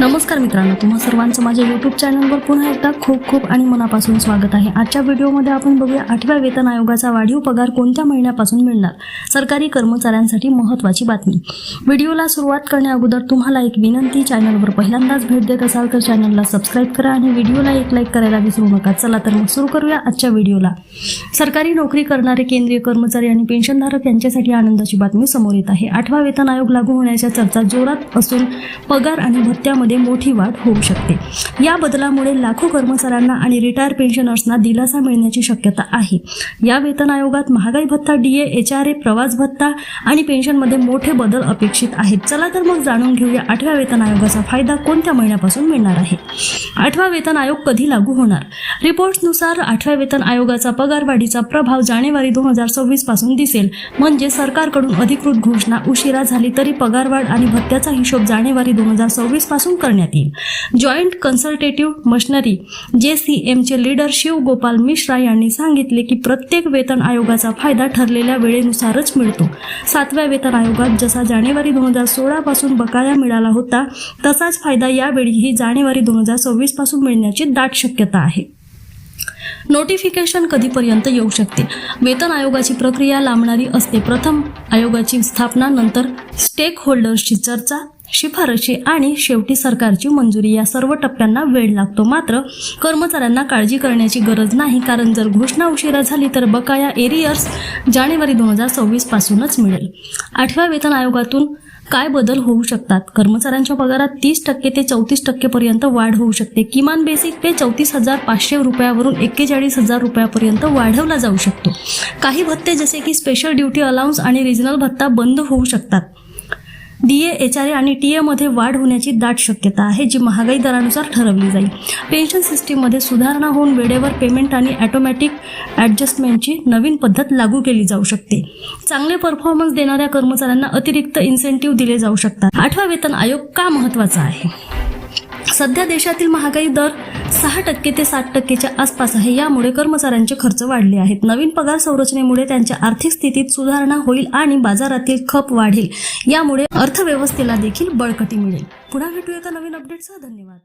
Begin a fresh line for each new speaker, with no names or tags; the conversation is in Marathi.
नमस्कार मित्रांनो तुम्हा सर्वांचं माझ्या यूट्यूब चॅनलवर पुन्हा एकदा खूप खूप आणि मनापासून स्वागत आहे. आजच्या व्हिडिओमध्ये आपण बघूया आठव्या वेतन आयोगाचा वाढीव पगार कोणत्या महिन्यापासून मिळणार? सरकारी कर्मचाऱ्यांसाठी महत्त्वाची बातमी. व्हिडिओला सुरुवात करण्याअगोदर तुम्हाला एक विनंती चॅनलवर पहिल्यांदाच भेट देत असाल तर चॅनलला सबस्क्राईब करा आणि व्हिडिओला एक लाईक करायला विसरू नका. चला तर मग सुरू करूया आजच्या व्हिडिओला. सरकारी नोकरी करणारे केंद्रीय कर्मचारी आणि पेन्शनधारक यांच्यासाठी आनंदाची बातमी समोर येत आहे. आठवा वेतन आयोग लागू होण्याच्या चर्चा जोरात असून पगार आणि भत्त्यामध्ये मोठी वाढ होऊ शकते. या बदलामुळे लाखो कर्मचाऱ्यांना आणि रिटायर पेन्शनर्सना दिलासा मिळण्याची शक्यता आहे. या वेतन आयोगात महागाई भत्ता डीए एच आर ए प्रवास भत्ता आणि पेन्शनमध्ये मोठे बदल अपेक्षित आहेत. चला तर मग जाणून घेऊया आठव्या वेतन आयोगाचा फायदा कोणत्या महिन्यापासून मिळणार आहे. आठवा वेतन आयोग कधी लागू होणार? रिपोर्ट्सनुसार आठव्या वेतन आयोगाचा पगारवाढीचा प्रभाव जानेवारी दोन हजार सव्वीसपासून दिसेल. म्हणजे सरकारकडून अधिकृत घोषणा उशिरा झाली तरी पगारवाढ आणि भत्त्याचा हिशोब जानेवारी दोन हजार सव्वीसपासून करण्यात येईल. Joint consultative machinery J C एमचे leader Shiv Gopal Mishra यांनी सांगितले की प्रत्येक वेतन आयोगाचा फायदा ठरलेल्या वेळेनुसारच मिळतो. सातव्या वेतन आयोगात जसा जानेवारी दोन हजार सोळापासून बकाया मिळाला होता तसाच फायदा यावेळीही जानेवारी दोन हजार सव्वीसपासून मिळण्याची दाट शक्यता आहे. नोटिफिकेशन कधीपर्यंत येऊ शकते? वेतन आयोगाची प्रक्रिया लांबणारी असते. प्रथम आयोगाची स्थापना नंतर स्टेक होल्डर्सची चर्चा शिफारशी आणि शेवटी सरकारची मंजुरी. या सर्व टप्प्यांना वेळ लागतो मात्र कर्मचाऱ्यांना काळजी करण्याची गरज नाही. कारण जर घोषणा उशिरा झाली तर बकाया एरियर्स जानेवारी दोन हजार सव्वीस पासूनच मिळेल. आठव्या वेतन आयोगातून काय बदल होऊ शकतात? कर्मचाऱ्यांच्या पगारात तीस टक्के ते चौतीस टक्केपर्यंत वाढ होऊ शकते. किमान बेसिक पे चौतीस हजार पाचशे रुपयावरून एक्केचाळीस हजार रुपयापर्यंत वाढवला जाऊ शकतो. काही भत्ते जसे की स्पेशल ड्युटी अलाउन्स आणि रिजनल भत्ता बंद होऊ शकतात. डीए एच आर ए आणि टी एमध्ये वाढ होण्याची दाट शक्यता आहे जी महागाई दरानुसार ठरवली जाईल. पेन्शन सिस्टीममध्ये सुधारणा होऊन वेळेवर पेमेंट आणि ॲटोमॅटिक ॲडजस्टमेंटची नवीन पद्धत लागू केली जाऊ शकते. चांगले परफॉर्मन्स देणाऱ्या कर्मचाऱ्यांना अतिरिक्त इन्सेंटिव्ह दिले जाऊ शकतात. आठवा वेतन आयोग का महत्त्वाचा आहे? सध्या देशातील महागाई दर सहा टक्के ते सात टक्केच्या आसपास आहे. यामुळे कर्मचाऱ्यांचे खर्च वाढले आहेत. नवीन पगार संरचनेमुळे त्यांच्या आर्थिक स्थितीत सुधारणा होईल आणि बाजारातील खप वाढेल. यामुळे अर्थव्यवस्थेला देखील बळकटी मिळेल. पुन्हा भेटूया एका नवीन अपडेटसह धन्यवाद.